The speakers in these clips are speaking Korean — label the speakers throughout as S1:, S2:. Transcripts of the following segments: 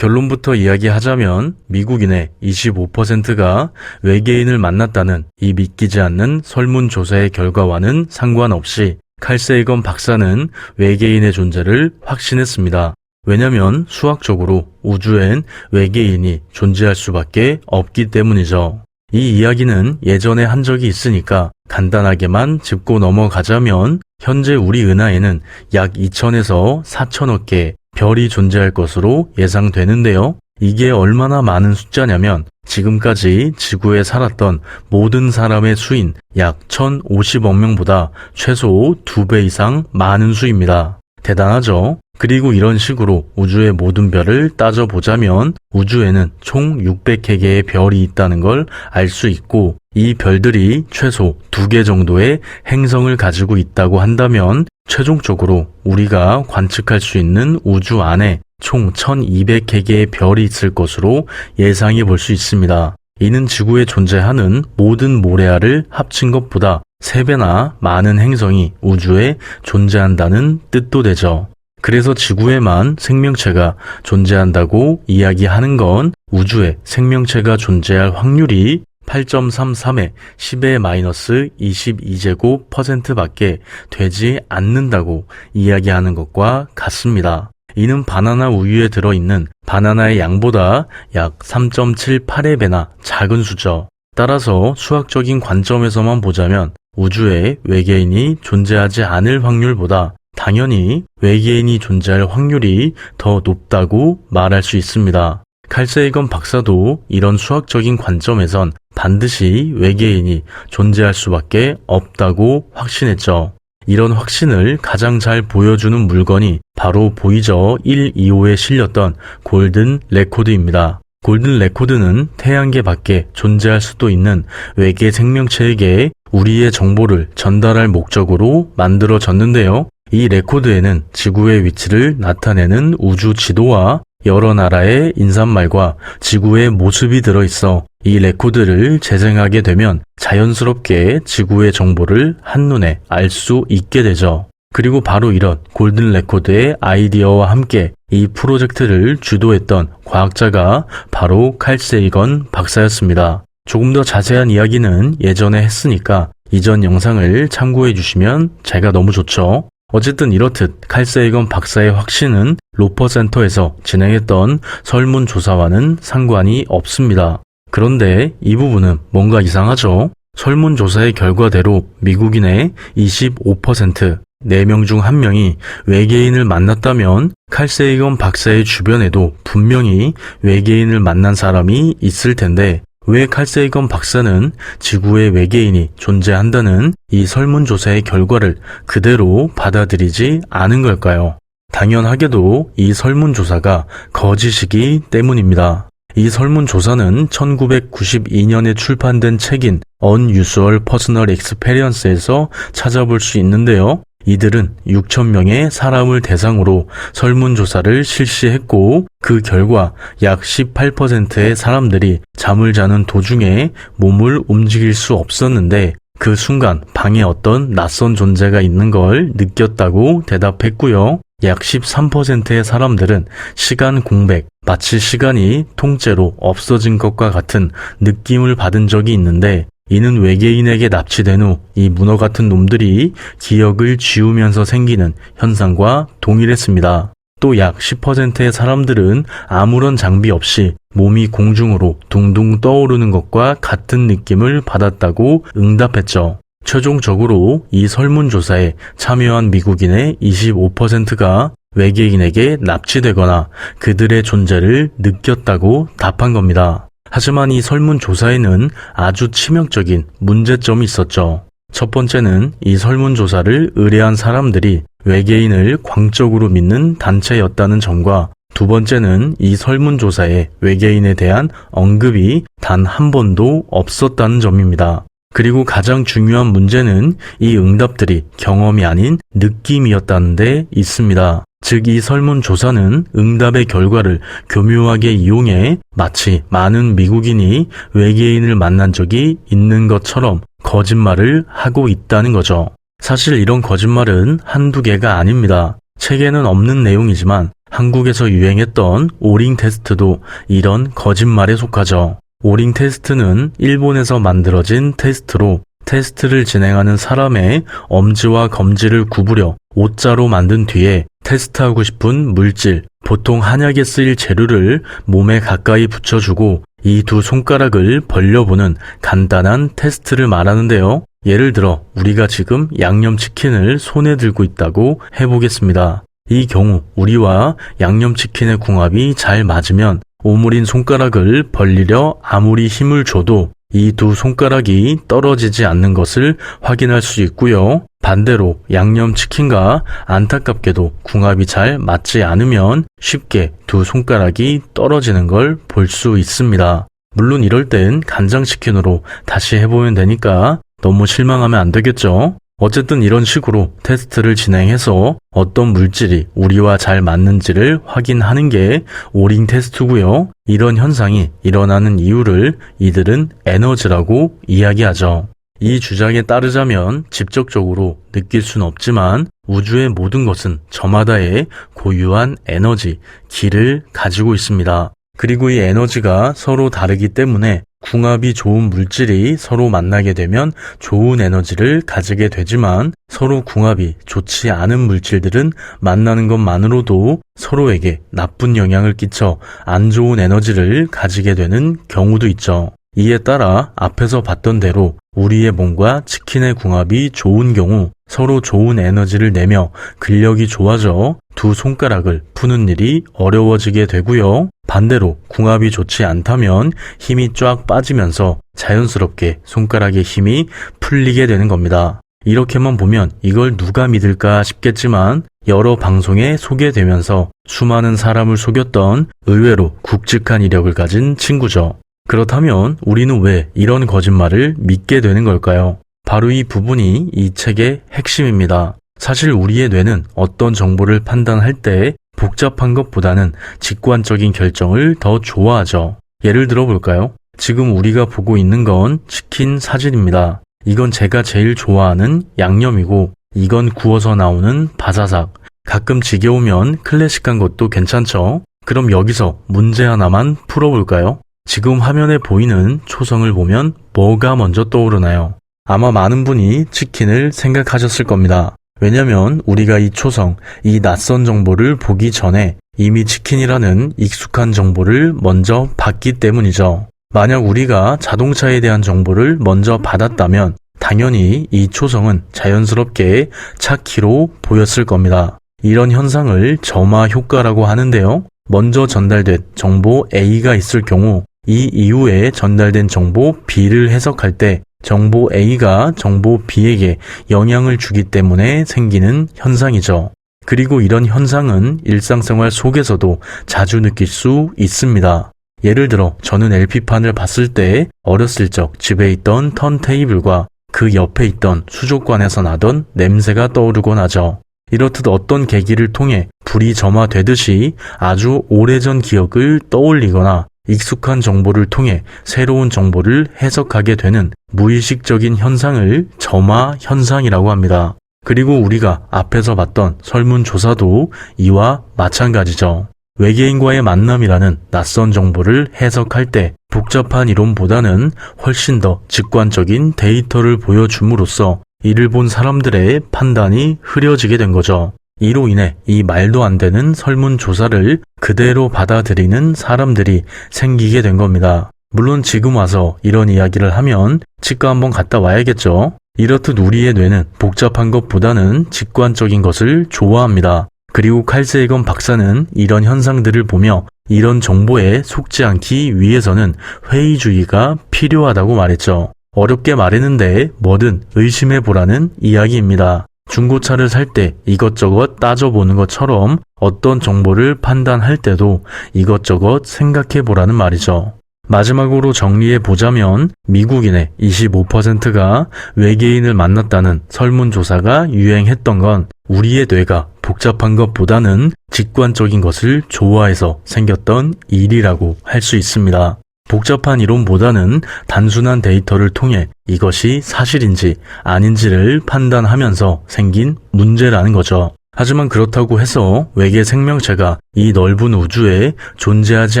S1: 결론부터 이야기하자면 미국인의 25%가 외계인을 만났다는 이 믿기지 않는 설문조사의 결과와는 상관없이 칼세이건 박사는 외계인의 존재를 확신했습니다. 왜냐면 수학적으로 우주엔 외계인이 존재할 수밖에 없기 때문이죠. 이 이야기는 예전에 한 적이 있으니까 간단하게만 짚고 넘어가자면 현재 우리 은하에는 약 2천에서 4천억 개의 별이 존재할 것으로 예상되는데요. 이게 얼마나 많은 숫자냐면 지금까지 지구에 살았던 모든 사람의 수인 약 1,050억 명보다 최소 2배 이상 많은 수입니다. 대단하죠? 그리고 이런 식으로 우주의 모든 별을 따져보자면 우주에는 총 600개 개의 별이 있다는 걸 알 수 있고 이 별들이 최소 2개 정도의 행성을 가지고 있다고 한다면 최종적으로 우리가 관측할 수 있는 우주 안에 총 1200개 개의 별이 있을 것으로 예상해 볼 수 있습니다. 이는 지구에 존재하는 모든 모래알을 합친 것보다 3배나 많은 행성이 우주에 존재한다는 뜻도 되죠. 그래서 지구에만 생명체가 존재한다고 이야기하는 건 우주에 생명체가 존재할 확률이 8.33에 10의 마이너스 22제곱 퍼센트 밖에 되지 않는다고 이야기하는 것과 같습니다. 이는 바나나 우유에 들어있는 바나나의 양보다 약 3.78의 배나 작은 수죠. 따라서 수학적인 관점에서만 보자면 우주에 외계인이 존재하지 않을 확률보다 당연히 외계인이 존재할 확률이 더 높다고 말할 수 있습니다. 칼세이건 박사도 이런 수학적인 관점에선 반드시 외계인이 존재할 수밖에 없다고 확신했죠. 이런 확신을 가장 잘 보여주는 물건이 바로 보이저 125에 실렸던 골든 레코드입니다. 골든 레코드는 태양계 밖에 존재할 수도 있는 외계 생명체에게 우리의 정보를 전달할 목적으로 만들어졌는데요. 이 레코드에는 지구의 위치를 나타내는 우주 지도와 여러 나라의 인사말과 지구의 모습이 들어있어 이 레코드를 재생하게 되면 자연스럽게 지구의 정보를 한눈에 알 수 있게 되죠. 그리고 바로 이런 골든 레코드의 아이디어와 함께 이 프로젝트를 주도했던 과학자가 바로 칼세이건 박사였습니다. 조금 더 자세한 이야기는 예전에 했으니까 이전 영상을 참고해 주시면 제가 너무 좋죠. 어쨌든 이렇듯 칼세이건 박사의 확신은 로퍼 센터에서 진행했던 설문조사와는 상관이 없습니다. 그런데 이 부분은 뭔가 이상하죠? 설문조사의 결과대로 미국인의 25%, 4명 중 1명이 외계인을 만났다면 칼세이건 박사의 주변에도 분명히 외계인을 만난 사람이 있을 텐데 왜 칼세이건 박사는 지구에 외계인이 존재한다는 이 설문조사의 결과를 그대로 받아들이지 않은 걸까요? 당연하게도 이 설문조사가 거짓이기 때문입니다. 이 설문조사는 1992년에 출판된 책인 Unusual Personal Experience에서 찾아볼 수 있는데요. 이들은 6천명의 사람을 대상으로 설문조사를 실시했고 그 결과 약 18%의 사람들이 잠을 자는 도중에 몸을 움직일 수 없었는데 그 순간 방에 어떤 낯선 존재가 있는 걸 느꼈다고 대답했고요. 약 13%의 사람들은 시간 공백, 마치 시간이 통째로 없어진 것과 같은 느낌을 받은 적이 있는데 이는 외계인에게 납치된 후 이 문어 같은 놈들이 기억을 지우면서 생기는 현상과 동일했습니다. 또 약 10%의 사람들은 아무런 장비 없이 몸이 공중으로 둥둥 떠오르는 것과 같은 느낌을 받았다고 응답했죠. 최종적으로 이 설문조사에 참여한 미국인의 25%가 외계인에게 납치되거나 그들의 존재를 느꼈다고 답한 겁니다. 하지만 이 설문조사에는 아주 치명적인 문제점이 있었죠. 첫 번째는 이 설문조사를 의뢰한 사람들이 외계인을 광적으로 믿는 단체였다는 점과 두 번째는 이 설문조사에 외계인에 대한 언급이 단 한 번도 없었다는 점입니다. 그리고 가장 중요한 문제는 이 응답들이 경험이 아닌 느낌이었다는 데 있습니다. 즉, 이 설문조사는 응답의 결과를 교묘하게 이용해 마치 많은 미국인이 외계인을 만난 적이 있는 것처럼 거짓말을 하고 있다는 거죠. 사실 이런 거짓말은 한두 개가 아닙니다. 책에는 없는 내용이지만 한국에서 유행했던 오링 테스트도 이런 거짓말에 속하죠. 오링 테스트는 일본에서 만들어진 테스트로 테스트를 진행하는 사람의 엄지와 검지를 구부려 옷자로 만든 뒤에 테스트하고 싶은 물질, 보통 한약에 쓰일 재료를 몸에 가까이 붙여주고 이 두 손가락을 벌려보는 간단한 테스트를 말하는데요. 예를 들어 우리가 지금 양념치킨을 손에 들고 있다고 해보겠습니다. 이 경우 우리와 양념치킨의 궁합이 잘 맞으면 오므린 손가락을 벌리려 아무리 힘을 줘도 이 두 손가락이 떨어지지 않는 것을 확인할 수 있고요. 반대로 양념치킨과 안타깝게도 궁합이 잘 맞지 않으면 쉽게 두 손가락이 떨어지는 걸 볼 수 있습니다. 물론 이럴 땐 간장치킨으로 다시 해보면 되니까 너무 실망하면 안 되겠죠? 어쨌든 이런 식으로 테스트를 진행해서 어떤 물질이 우리와 잘 맞는지를 확인하는 게 오링 테스트고요. 이런 현상이 일어나는 이유를 이들은 에너지라고 이야기하죠. 이 주장에 따르자면 직접적으로 느낄 수는 없지만 우주의 모든 것은 저마다의 고유한 에너지, 기를 가지고 있습니다. 그리고 이 에너지가 서로 다르기 때문에 궁합이 좋은 물질이 서로 만나게 되면 좋은 에너지를 가지게 되지만 서로 궁합이 좋지 않은 물질들은 만나는 것만으로도 서로에게 나쁜 영향을 끼쳐 안 좋은 에너지를 가지게 되는 경우도 있죠. 이에 따라 앞에서 봤던 대로 우리의 몸과 치킨의 궁합이 좋은 경우 서로 좋은 에너지를 내며 근력이 좋아져 두 손가락을 푸는 일이 어려워지게 되고요. 반대로 궁합이 좋지 않다면 힘이 쫙 빠지면서 자연스럽게 손가락의 힘이 풀리게 되는 겁니다. 이렇게만 보면 이걸 누가 믿을까 싶겠지만 여러 방송에 소개되면서 수많은 사람을 속였던 의외로 굵직한 이력을 가진 친구죠. 그렇다면 우리는 왜 이런 거짓말을 믿게 되는 걸까요? 바로 이 부분이 이 책의 핵심입니다. 사실 우리의 뇌는 어떤 정보를 판단할 때 복잡한 것보다는 직관적인 결정을 더 좋아하죠. 예를 들어 볼까요? 지금 우리가 보고 있는 건 치킨 사진입니다. 이건 제가 제일 좋아하는 양념이고, 이건 구워서 나오는 바사삭. 가끔 지겨우면 클래식한 것도 괜찮죠? 그럼 여기서 문제 하나만 풀어볼까요? 지금 화면에 보이는 초성을 보면 뭐가 먼저 떠오르나요? 아마 많은 분이 치킨을 생각하셨을 겁니다. 왜냐면 우리가 이 초성, 이 낯선 정보를 보기 전에 이미 치킨이라는 익숙한 정보를 먼저 받기 때문이죠. 만약 우리가 자동차에 대한 정보를 먼저 받았다면 당연히 이 초성은 자연스럽게 차키로 보였을 겁니다. 이런 현상을 점화 효과라고 하는데요. 먼저 전달된 정보 A가 있을 경우 이 이후에 전달된 정보 B를 해석할 때 정보 A가 정보 B에게 영향을 주기 때문에 생기는 현상이죠. 그리고 이런 현상은 일상생활 속에서도 자주 느낄 수 있습니다. 예를 들어 저는 LP판을 봤을 때 어렸을 적 집에 있던 턴테이블과 그 옆에 있던 수족관에서 나던 냄새가 떠오르곤 하죠. 이렇듯 어떤 계기를 통해 불이 점화되듯이 아주 오래전 기억을 떠올리거나 익숙한 정보를 통해 새로운 정보를 해석하게 되는 무의식적인 현상을 점화 현상이라고 합니다. 그리고 우리가 앞에서 봤던 설문조사도 이와 마찬가지죠. 외계인과의 만남이라는 낯선 정보를 해석할 때 복잡한 이론보다는 훨씬 더 직관적인 데이터를 보여줌으로써 이를 본 사람들의 판단이 흐려지게 된 거죠. 이로 인해 이 말도 안 되는 설문조사를 그대로 받아들이는 사람들이 생기게 된 겁니다. 물론 지금 와서 이런 이야기를 하면 치과 한번 갔다 와야겠죠. 이렇듯 우리의 뇌는 복잡한 것보다는 직관적인 것을 좋아합니다. 그리고 칼세이건 박사는 이런 현상들을 보며 이런 정보에 속지 않기 위해서는 회의주의가 필요하다고 말했죠. 어렵게 말했는데 뭐든 의심해 보라는 이야기입니다. 중고차를 살 때 이것저것 따져보는 것처럼 어떤 정보를 판단할 때도 이것저것 생각해 보라는 말이죠. 마지막으로 정리해 보자면 미국인의 25%가 외계인을 만났다는 설문조사가 유행했던 건 우리의 뇌가 복잡한 것보다는 직관적인 것을 좋아해서 생겼던 일이라고 할 수 있습니다. 복잡한 이론보다는 단순한 데이터를 통해 이것이 사실인지 아닌지를 판단하면서 생긴 문제라는 거죠. 하지만 그렇다고 해서 외계 생명체가 이 넓은 우주에 존재하지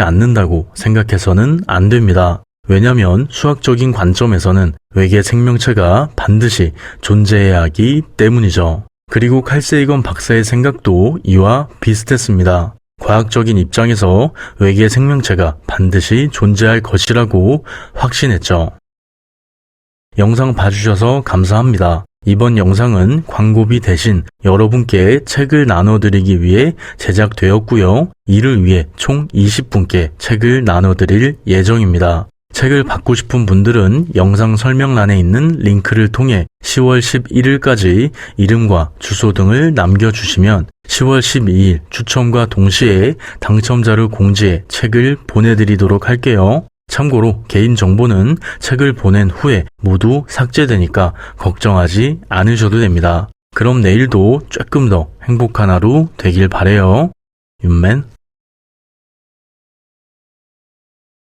S1: 않는다고 생각해서는 안 됩니다. 왜냐면 수학적인 관점에서는 외계 생명체가 반드시 존재해야 하기 때문이죠. 그리고 칼세이건 박사의 생각도 이와 비슷했습니다. 과학적인 입장에서 외계 생명체가 반드시 존재할 것이라고 확신했죠. 영상 봐주셔서 감사합니다. 이번 영상은 광고비 대신 여러분께 책을 나눠드리기 위해 제작되었고요. 이를 위해 총 20분께 책을 나눠드릴 예정입니다. 책을 받고 싶은 분들은 영상 설명란에 있는 링크를 통해 10월 11일까지 이름과 주소 등을 남겨주시면 10월 12일 추첨과 동시에 당첨자를 공지해 책을 보내드리도록 할게요. 참고로 개인정보는 책을 보낸 후에 모두 삭제되니까 걱정하지 않으셔도 됩니다. 그럼 내일도 조금 더 행복한 하루 되길 바래요. 윤맨